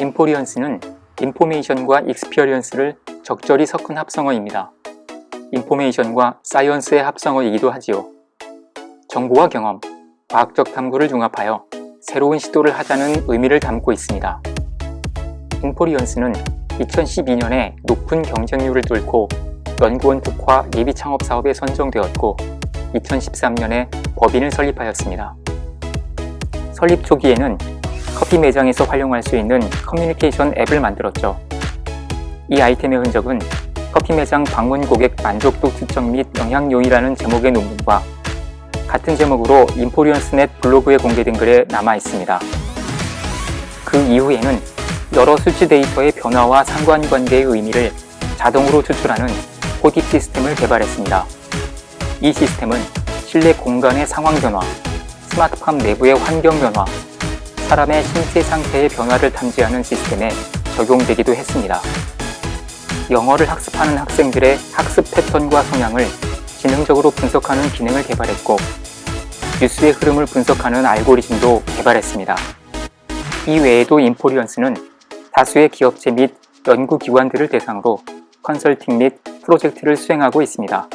인포리언스는 인포메이션과 익스피어리언스를 적절히 섞은 합성어입니다. 인포메이션과 사이언스의 합성어이기도 하지요. 정보와 경험, 과학적 탐구를 융합하여 새로운 시도를 하자는 의미를 담고 있습니다. 인포리언스는 2012년에 높은 경쟁률을 뚫고 연구원 특화 예비 창업 사업에 선정되었고 2013년에 법인을 설립하였습니다. 설립 초기에는 커피 매장에서 활용할 수 있는 커뮤니케이션 앱을 만들었죠. 이 아이템의 흔적은 커피 매장 방문 고객 만족도 측정 및 영향요이라는 제목의 논문과 같은 제목으로 인포리언스넷 블로그에 공개된 글에 남아 있습니다. 그 이후에는 여러 수치 데이터의 변화와 상관관계의 의미를 자동으로 추출하는 코딕 시스템을 개발했습니다. 이 시스템은 실내 공간의 상황 변화, 스마트팜 내부의 환경 변화, 사람의 신체 상태의 변화를 탐지하는 시스템에 적용되기도 했습니다. 영어를 학습하는 학생들의 학습 패턴과 성향을 지능적으로 분석하는 기능을 개발했고, 뉴스의 흐름을 분석하는 알고리즘도 개발했습니다. 이 외에도 인포리언스는 다수의 기업체 및 연구기관들을 대상으로 컨설팅 및 프로젝트를 수행하고 있습니다.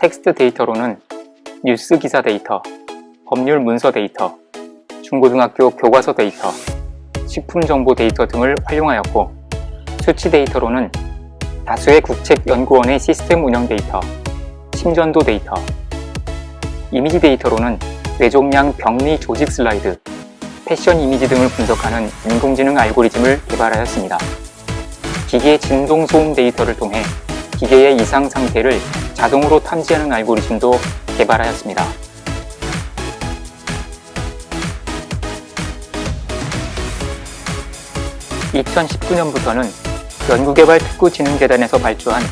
텍스트 데이터로는 뉴스 기사 데이터, 법률 문서 데이터, 중고등학교 교과서 데이터, 식품 정보 데이터 등을 활용하였고, 수치 데이터로는 다수의 국책 연구원의 시스템 운영 데이터, 심전도 데이터, 이미지 데이터로는 뇌종양 병리 조직 슬라이드, 패션 이미지 등을 분석하는 인공지능 알고리즘을 개발하였습니다. 기계 진동 소음 데이터를 통해 기계의 이상 상태를 자동으로 탐지하는 알고리즘도 개발하였습니다. (2019년부터는) 연구개발 특구진흥재단에서 발주한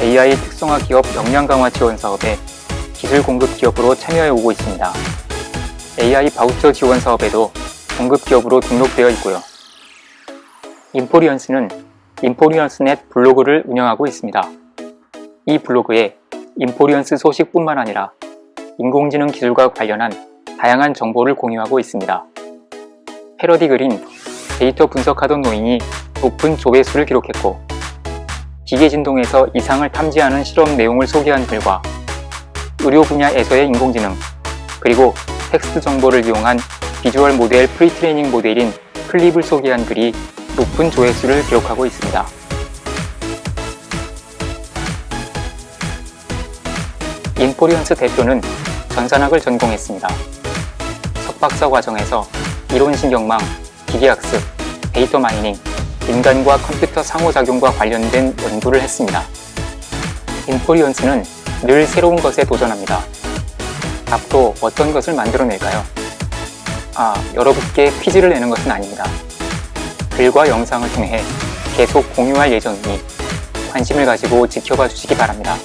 AI 특성화 기업 역량 강화 지원 사업에 기술 공급 기업으로 참여해 오고 있습니다. AI 바우처 지원 사업에도 공급 기업으로 등록되어 있고요. 인포리언스는 인포리언스넷 블로그를 운영하고 있습니다. 이 블로그에 인포리언스 소식뿐만 아니라 인공지능 기술과 관련한 다양한 정보를 공유하고 있습니다. 패러디 글인 데이터 분석하던 노인이 높은 조회수를 기록했고 기계 진동에서 이상을 탐지하는 실험 내용을 소개한 글과 의료 분야에서의 인공지능 그리고 텍스트 정보를 이용한 비주얼 모델 프리트레이닝 모델인 클립을 소개한 글이 높은 조회수를 기록하고 있습니다. 인포리언스 대표는 전산학을 전공했습니다. 석박사 과정에서 이론신경망, 기계학습, 데이터 마이닝, 인간과 컴퓨터 상호작용과 관련된 연구를 했습니다. 인포리언스는 늘 새로운 것에 도전합니다. 앞으로 어떤 것을 만들어낼까요? 아, 여러분께 퀴즈를 내는 것은 아닙니다. 글과 영상을 통해 계속 공유할 예정이니 관심을 가지고 지켜봐 주시기 바랍니다.